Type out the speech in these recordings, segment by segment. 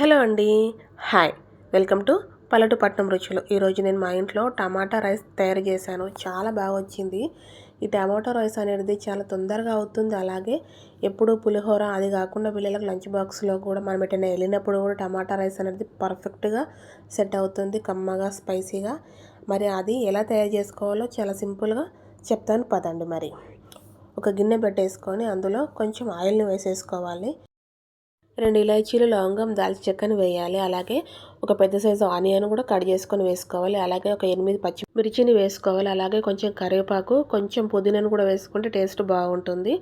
Hello అండి. Hi. Welcome to పల్లెటు పట్నం రుచులు ఈరోజు నేను మా ఇంట్లో టమాటా రైస్ తయారు చేశాను. చాలా బాగా వచ్చింది. ఈ టమాటా రైస్ అనేది చాలా తొందరగా అవుతుంది. అలాగే ఎప్పుడు పులిహోర అది కాకుండా పిల్లలకు లంచ్ బాక్స్లో కూడా మనం ఎటైనా వెళ్ళినప్పుడు కూడా టమాటా రైస్ అనేది పర్ఫెక్ట్గా సెట్ అవుతుంది. కమ్మగా స్పైసీగా. మరి అది ఎలా తయారు చేసుకోవాలో చాలా సింపుల్గా చెప్తాను. పదండి మరి. ఒక గిన్నె పెట్టేసుకొని అందులో కొంచెం ఆయిల్ని వేసేసుకోవాలి. రెండు ఇలాచీలు లవంగం దాల్చి చెక్కను వేయాలి. అలాగే ఒక పెద్ద సైజు ఆనియన్ కూడా కట్ చేసుకొని వేసుకోవాలి. అలాగే ఒక ఎనిమిది పచ్చిమిర్చిని వేసుకోవాలి. అలాగే కొంచెం కరివేపాకు కొంచెం పుదీనాను కూడా వేసుకుంటే టేస్ట్ బాగుంటుంది.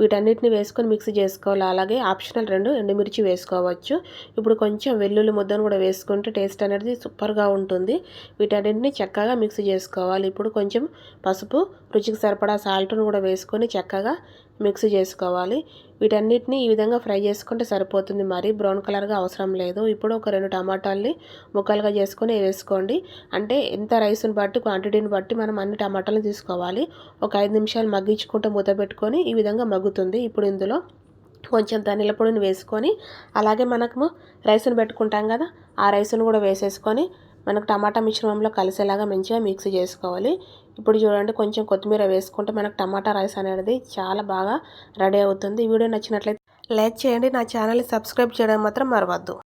వీటన్నిటిని వేసుకొని మిక్స్ చేసుకోవాలి. అలాగే ఆప్షనల్ రెండు ఎండుమిర్చి వేసుకోవచ్చు. ఇప్పుడు కొంచెం వెల్లుల్లి ముద్దను కూడా వేసుకుంటే టేస్ట్ అనేది సూపర్గా ఉంటుంది. వీటన్నిటిని చక్కగా మిక్స్ చేసుకోవాలి. ఇప్పుడు కొంచెం పసుపు రుచికి సరిపడా సాల్ట్ను కూడా వేసుకొని చక్కగా మిక్స్ చేసుకోవాలి. వీటన్నిటిని ఈ విధంగా ఫ్రై చేసుకుంటే సరిపోతుంది. మరి బ్రౌన్ కలర్గా అవసరం లేదు. ఇప్పుడు ఒక రెండు టమాటాలని ముక్కలుగా చేసుకొని వేసుకోండి. అంటే ఎంత రైస్ని బట్టి క్వాంటిటీని బట్టి మనం అన్ని టమాటాలను తీసుకోవాలి. ఒక ఐదు నిమిషాలు మగ్గించుకుంటూ మూత పెట్టుకొని ఈ విధంగా మగ్గుతుంది. ఇప్పుడు ఇందులో కొంచెం ధనియాల పొడిని వేసుకొని అలాగే మనకు రైస్ని పెట్టుకుంటాం కదా ఆ రైస్ని కూడా వేసేసుకొని మనకు టమాటా మిశ్రమంలో కలిసేలాగా మంచిగా మిక్స్ చేసుకోవాలి. ఇప్పుడు చూడండి కొంచెం కొత్తిమీర వేసుకుంటే మనకు టమాటా రైస్ అనేది చాలా బాగా రెడీ అవుతుంది. ఈ వీడియో నచ్చినట్లయితే లైక్ చేయండి. నా ఛానల్ని సబ్స్క్రైబ్ చేయడం మాత్రం మరవద్దు.